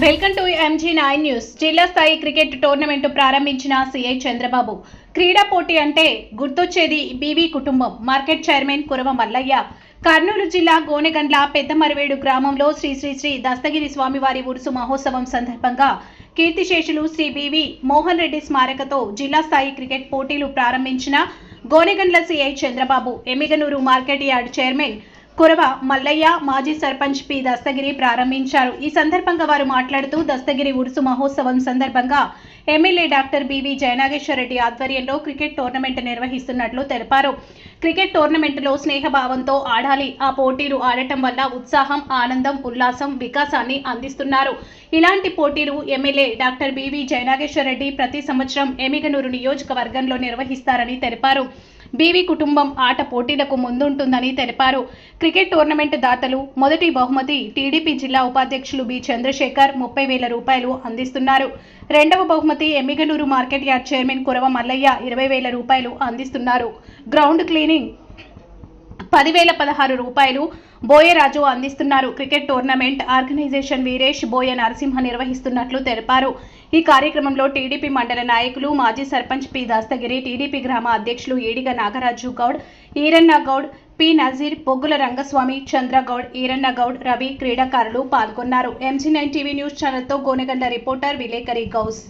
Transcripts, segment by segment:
Welcome to MG nine news. జిల్లా స్థాయి cricket tournament ప్రారంభించిన సీఐ చంద్రబాబు. క్రీడా పోటీ అంటే గుర్తొచ్చేది బీవీ కుటుంబం. Market chairman Kurava Mallaiah. Kurnool జిల్లా గోనెగండ్ల పెద్దమరవేడు గ్రామంలో శ్రీ శ్రీ శ్రీ దస్తగిరి స్వామివారి ఉరుసు మహోత్సవం సందర్భంగా కీర్తిశేషులు శ్రీ బివి మోహన్ రెడ్డి స్మారకతో జిల్లా స్థాయి క్రికెట్ పోటీలు ప్రారంభించిన Gonegandla CI Chandrababu Yemmiganur market yard chairman Kurava Mallaiah మాజీ సర్పంచ్ పి. దస్తగిరి ప్రారంభించారు. ఈ సందర్భంగా వారు మాట్లాడుతూ దస్తగిరి ఉరుసు మహోత్సవం సందర్భంగా MLA doctor B V Jayanageswara Reddy ఆధ్వర్యంలో క్రికెట్ టోర్నమెంట్ నిర్వహిస్తున్నట్లు తెలిపారు. క్రికెట్ టోర్నమెంట్లో స్నేహభావంతో ఆడాలి. ఆ పోటీలు ఆడటం వల్ల ఉత్సాహం ఆనందం ఉల్లాసం వికాసాన్ని అందిస్తున్నారు. ఇలాంటి పోటీలు MLA doctor B V Jayanageswara Reddy ప్రతి సంవత్సరం ఎమిగనూరు నియోజకవర్గంలో నిర్వహిస్తారని తెలిపారు. బీవీ కుటుంబం ఆట పోటీలకు ముందుంటుందని తెలిపారు. క్రికెట్ టోర్నమెంట్ దాతలు మొదటి బహుమతి టీడీపీ జిల్లా ఉపాధ్యక్షులు బి చంద్రశేఖర్ ముప్పై వేల రూపాయలు అందిస్తున్నారు. రెండవ బహుమతి Emmiganur market yard chairman Kurava Mallaiah ఇరవై వేల రూపాయలు అందిస్తున్నారు. గ్రౌండ్ క్లీనింగ్ పదివేల పదహారు రూపాయలు బోయరాజు అందిస్తున్నారు. Cricket tournament organisation Veeresh Boya Narasimha నిర్వహిస్తున్నట్లు తెలిపారు. ఈ కార్యక్రమంలో టీడీపీ మండల నాయకులు మాజీ సర్పంచ్ పి దాస్తగిరి టీడీపీ గ్రామ అధ్యక్షులు ఏడిగ నాగరాజు గౌడ్ ఈరన్న గౌడ్ పి నజీర్ బొగ్గుల రంగస్వామి చంద్రగౌడ్ ఈరన్న గౌడ్ రవి క్రీడాకారులు పాల్గొన్నారు. ఎంజీ నైన్ టీవీ న్యూస్ ఛానల్తో గోనెగండ్ల రిపోర్టర్ విలేకరి గౌస్.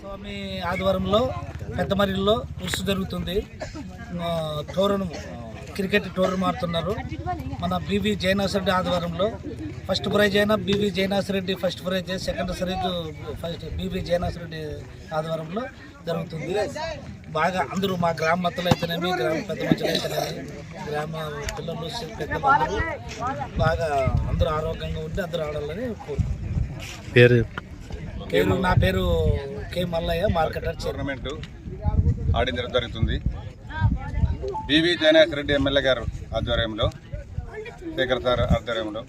స్వామి ఆధ్వర్యంలో పెద్దమరిలో కృషి జరుగుతుంది. ఆ, క్రికెట్ టోర్ మారుతున్నారు. మన బీవీ జైనాస్ రెడ్డి ఆదివారంలో ఫస్ట్ ప్రైజ్ అయినా B V Jainas Reddy first prize second prize first B V Jainas Reddy ఆదివారంలో జరుగుతుంది. బాగా అందరూ మా గ్రామ మత్తలు అయితేనేమి గ్రామ పెద్ద మనుషులు అయితేనేమి గ్రామ పిల్లలు పెద్దలందరూ బాగా అందరూ ఆరోగ్యంగా ఉండి అందరూ ఆడాలని కోరుకుంటున్నాను పేరు? నా పేరు K Mallaiah marketer chairman. Tournament ఆడించడం జరుగుతుంది. B V Jayanath Reddy MLA గారు ఆధ్వర్యంలో శేఖర్ సార్ ఆధ్వర్యంలో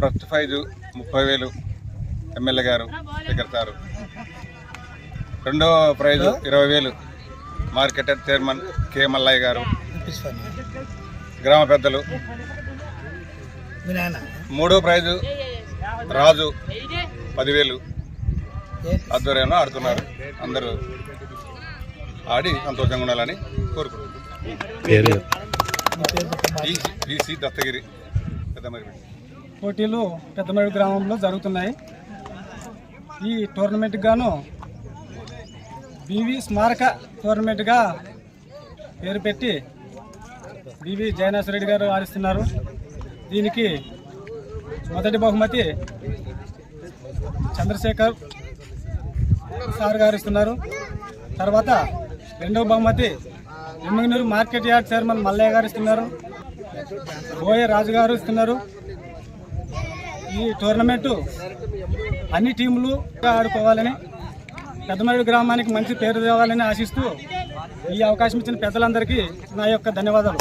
ఫస్ట్ ప్రైజు ముప్పై వేలు ఎమ్మెల్యే గారు శేఖర్ సారు. రెండవ ప్రైజు ఇరవై వేలు మార్కెటర్ చైర్మన్ కె మల్లయ్య గారు. గ్రామ పెద్దలు. మూడో ప్రైజు రాజు పదివేలు ఆధ్వర్యంలో ఆడుతున్నారు అందరూ. ఆడి సంతోషంగా ఉండాలని కోరుకుంటున్నాను. దత్తగిరి పెద్దమరి పోటీలు పెద్దమడి గ్రామంలో జరుగుతున్నాయి. ఈ టోర్నమెంట్కి గాను బీవీ స్మారక టోర్నమెంట్గా పేరు పెట్టి బీవీ జయనాథ్ గారు ఆడిస్తున్నారు దీనికి మొదటి బహుమతి చంద్రశేఖర్ సార్ గారు ఇస్తున్నారు. తర్వాత రెండవ బహుమతి Nimmaginur market yard chairman Mallaiah గారు ఇస్తున్నారు. బోయ రాజు గారు ఇస్తున్నారు. ఈ టోర్నమెంటు అన్ని టీములు ఆడుకోవాలని పెద్దమరుడు గ్రామానికి మంచి పేరు తేవాలని ఆశిస్తూ ఈ అవకాశం ఇచ్చిన పెద్దలందరికీ నా యొక్క ధన్యవాదాలు.